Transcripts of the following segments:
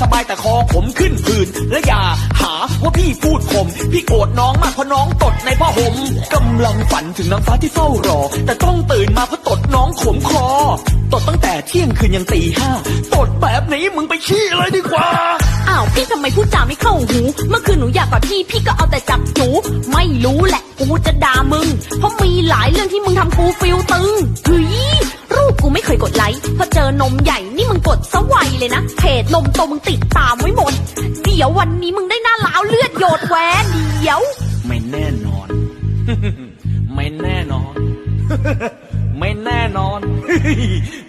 สบายแต่คอผมขึ้นผื่นและอย่าหาว่าพี่พูดข่มพี่โกรธน้องมากเพราะน้องตดในผ้าห่มกำลังฝันถึงนางฟ้าที่เฝ้ารอ แต่ต้องตื่นมาเพราะตดน้องขมคอตดตั้งแต่เที่ยงคืนยันตีห้าตดแบบนี้มึงไปขี้เลยดีกว่าอ้าวพี่ทำไมพูดจาไม่เข้าหู เมื่อคืนหนูอยากกับพี่พี่ก็เอาแต่จับจูไม่รู้แหละกูจะด่ามึง เพราะมีหลายเรื่องที่มึงทำกูฟิลตึงเฮ้ ยรูปกูไม่เคยกดไลค์พอเจอนมใหญ่นี่มึงกดซะไวเลยนะเพจนมโตมึงติดตามไว้หมด เดี๋ยววันนี้มึงได้หน้าล้าวเลือดโยดแหวนเดี๋ยว ไม่แน่นอน ไม่แน่นอน ไม่แน่นอน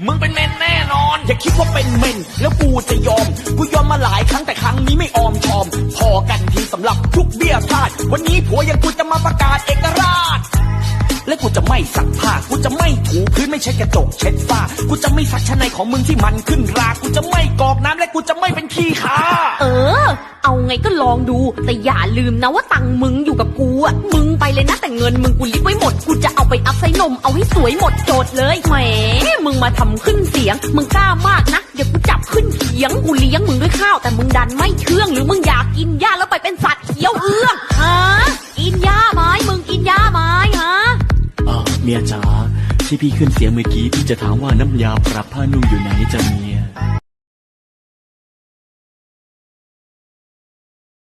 มึงเป็นเมนแน่นอน อย่าคิดว่าเป็นเมน แล้วกูจะยอม กูยอมมาหลายครั้งแต่ครั้งนี้ไม่ออมชอม พอกันทีสำหรับทุกเบี้ยพลาด วันนี้ผัวยังกูจะมาประกาศเอกราช และกูจะไม่สักผ้ากูจะไม่ถูพื้นไม่ใช่กระจกเช็ดฝ้ากูจะไม่ซักชั้นในของมึงที่มันขึ้นรากูจะไม่กอกน้ำและกูจะไม่เป็นขี้ขาเออ เอาไงก็ลองดู แต่อย่าลืมนะว่าตังมึงอยู่กับกูอะมึงไปเลยนะแต่เงินมึงกูลิบไว้หมดกูจะเอาไปอัพไซนมเอาให้สวยหมดโจทย์เลยแหมมึงมาทำขึ้นเสียง มึงกล้ามากนะเดี๋ยวกูจับขึ้นเขียงกูเลี้ยงมึงด้วยข้าวแต่มึงดันไม่เชื่องหรือมึงอยากกินหญ้าแล้วไปเป็นสัตว์ มียจ๋าที่พี่ขึ้นเสียงเมื่อกี้พี่จะถามว่าน้ำยาปรับผ้านุ่มอยู่ไหนจ้ะเมีย